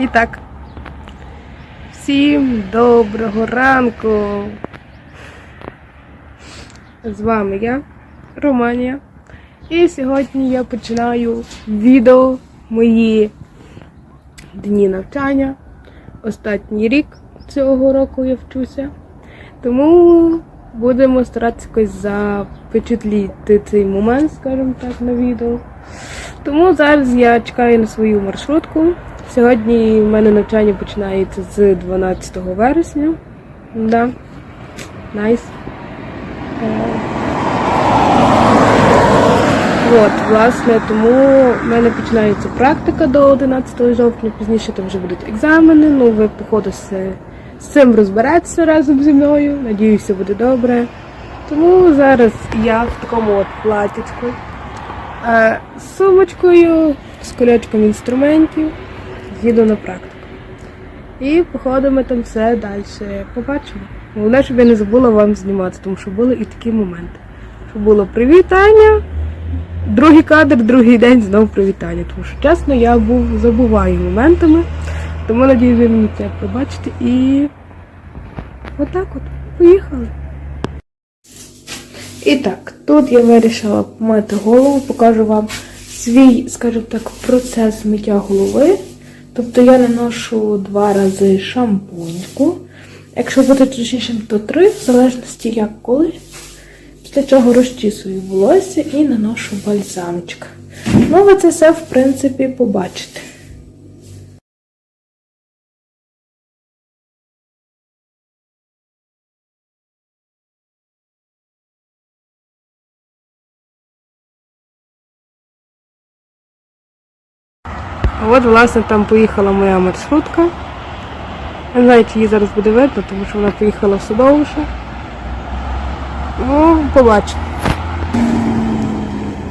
І так. Всім доброго ранку. З вами я, Романія. І сьогодні я починаю відео мої дні навчання. Останній рік цього року я вчуся. Тому будемо старатися якось запечатліти цей момент, скажімо так, на відео. Тому зараз я чекаю на свою маршрутку. Сьогодні в мене навчання починається з 12 вересня. Да. Найс. Е, От, власне, тому в мене починається практика до 11 жовтня, пізніше там вже будуть екзамени. Ну, ви, походу, з, цим розберетеся разом зі мною. Надіюся, буде добре. Тому зараз я в такому от платічку. Е, з сумочкою, з колечком інструментів, їду на практику. І походу ми там все далі побачимо. Головне, щоб я не забула вам знімати, тому що були і такі моменти. Що було привітання, другий кадр, другий день знов привітання. Тому що чесно, я був забуваю моментами. Тому надію, ви мені це пробачите. І отак от, поїхали. І так, тут я вирішила помити голову, покажу вам свій, скажімо так, процес миття голови. Тобто я наношу два рази шампуньку. Якщо бути точнішим, то три, в залежності як коли. Після чого розчісую волосся і наношу бальзамчик. Ну, ви це все, в принципі, побачите. От, власне, там поїхала моя маршрутка. Не знаю, чи її зараз буде видно, тому що вона поїхала в Садовище. Ну, побачимо.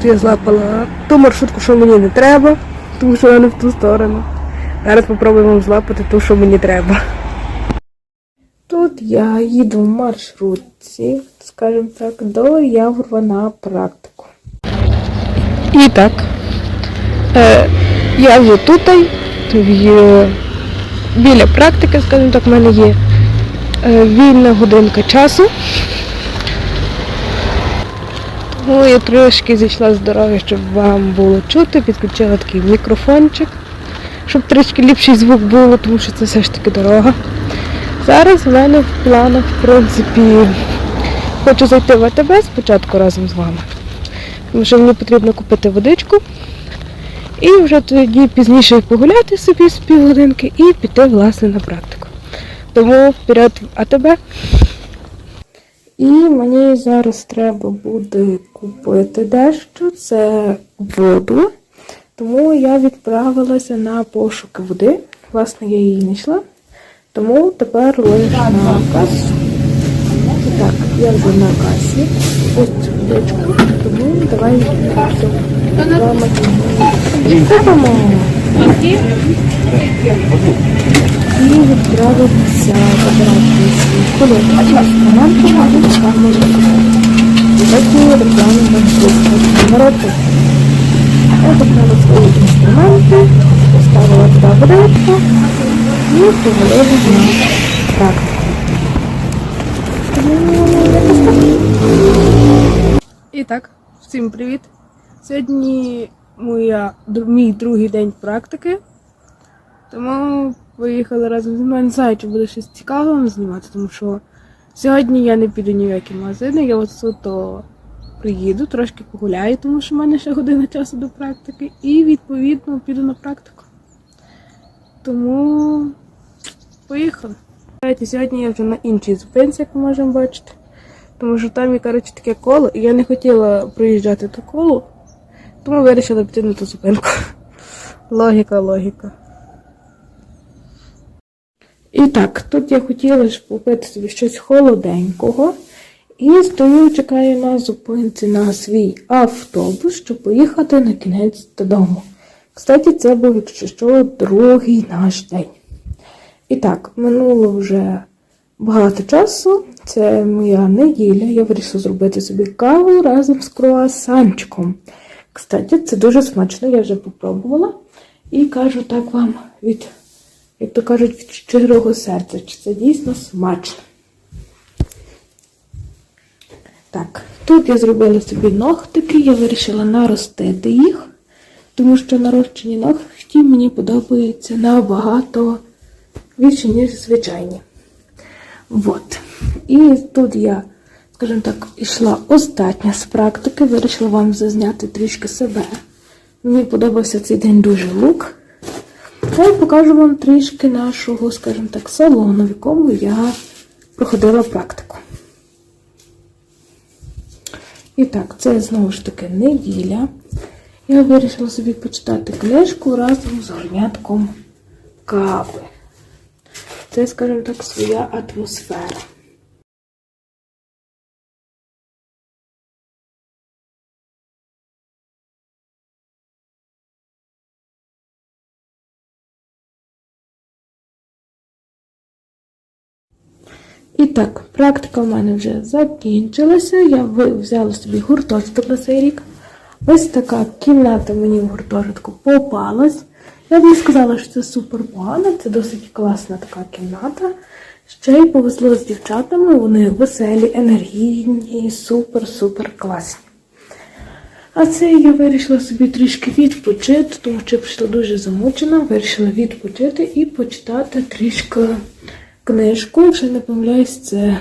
Я злапала ту маршрутку, що мені не треба, тому що вона не в ту сторону. Зараз спробуємо злапати ту, що мені треба. Тут я їду в маршрутці, скажімо так, до Яврова на практику. І так. Е, я вже тут, біля практики, скажімо так, в мене є е, вільна годинка часу. Тому я трошки зійшла з дороги, щоб вам було чути, підключила такий мікрофончик, щоб трішки ліпший звук було, тому що це все ж таки дорога. Зараз в мене в планах, в принципі, хочу зайти в АТБ спочатку разом з вами. Тому що мені потрібно купити водичку. І вже тоді пізніше погуляти собі з півгодинки і піти, власне, на практику. Тому вперед АТБ. І мені зараз треба буде купити дещо, це воду. Тому я відправилася на пошуки води. Власне, я її знайшла. Тому тепер лише на касу. Так, я вже на касі. Ось цю водичку. Тому давай вами Купимо. І відправимося забирати свій колектор. Інструменти мабуть, там може бути. Такі реклами на народу. Я забрала свої інструменти, поставила туди водичку і повалила на практику. І так, всім привіт. Сьогодні моя, мій другий день практики. Тому поїхали разом зі мною. Не знаю, чи буде щось цікаве вам знімати, тому що сьогодні я не піду ні в які магазини, я от суто приїду, трошки погуляю, тому що в мене ще година часу до практики, і відповідно піду на практику. Тому поїхали. Сьогодні я вже на іншій зупинці, як ми можемо бачити. Тому що там є, коротше, таке коло, і я не хотіла проїжджати то коло, тому вирішила піти на ту зупинку. Логіка, логіка. І так, тут я хотіла ж купити собі щось холоденького. І стою, чекаю на зупинці на свій автобус, щоб поїхати на кінець додому. Кстати, це був, якщо що, другий наш день. І так, минуло вже багато часу. Це моя неділя. Я вирішила зробити собі каву разом з круасанчиком. Кстати, це дуже смачно, я вже попробувала. І кажу так вам від як то кажуть, від щирого серця, чи це дійсно смачно. Так, тут я зробила собі ногтики, я вирішила наростити їх, тому що нарощені ногті мені подобаються набагато більше, ніж звичайні. От. І тут я, скажімо так, йшла остання з практики, вирішила вам зазняти трішки себе. Мені подобався цей день дуже лук. Та я покажу вам трішки нашого, скажімо так, салону, в якому я проходила практику. І так, це знову ж таки неділя. Я вирішила собі почитати книжку разом з горнятком кави. Це, скажімо так, своя атмосфера. І так, практика в мене вже закінчилася. Я взяла собі гуртожиток на цей рік. Ось така кімната мені в гуртожитку попалась. Я б не сказала, що це супер погано, це досить класна така кімната. Ще й повезло з дівчатами, вони веселі, енергійні, супер-супер класні. А це я вирішила собі трішки відпочити, тому що прийшла дуже замучена, вирішила відпочити і почитати трішки книжку. Якщо не помиляюсь, це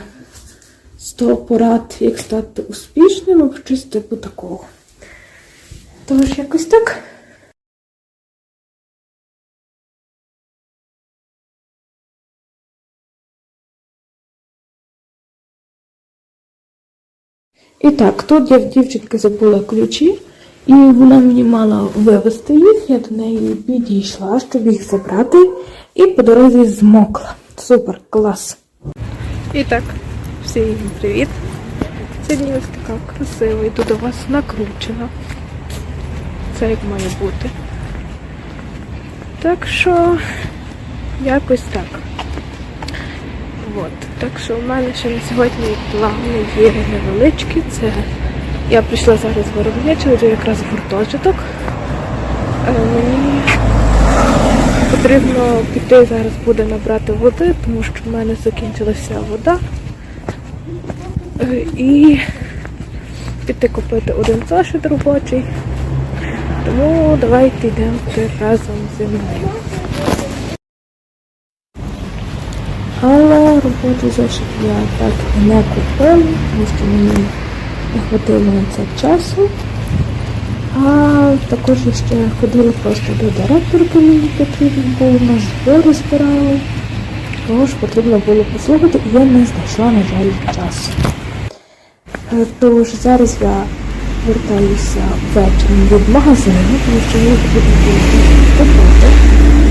100 порад, як стати успішним, або щось типу такого. Тож якось так. І так, тут я в дівчинки забула ключі, і вона мені мала вивезти їх, я до неї підійшла, щоб їх забрати, і по дорозі змокла. Супер, клас. І так, всім привіт. Сьогодні ось така красива, йду до вас накручена. Це як має бути. Так що, якось так. От. Так що в мене ще на сьогодні плани є невеличкі. Це я прийшла зараз в виробниче, йду якраз в гуртожиток. Е, Мені потрібно піти зараз буде набрати води, тому що в мене закінчилася вода. І піти купити один зошит робочий. Тому давайте йдемо разом зі мною. Але робочий зошит я так не купила, тому що мені не хватило на це часу. А також ще ходила просто до директорки, мені потрібно було на збори збирали. Тому ж потрібно було послухати, і я не знайшла, на жаль, часу. Е, Тож зараз я вертаюся ввечері від магазину, тому що мені потрібно було купити.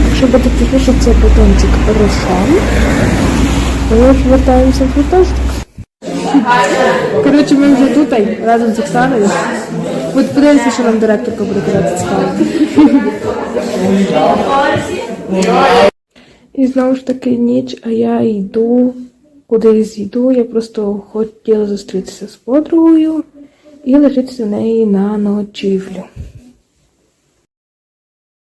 Якщо буде пізніше, це батончик Рошен. Тож вертаємося в гуртожиток. Коротше, ми вже тут разом з Оксаною. От подивимося, що нам директорка буде казати цікаво. І знову ж таки ніч, а я йду, кудись йду. Я просто хотіла зустрітися з подругою і лишитися в неї на ночівлю.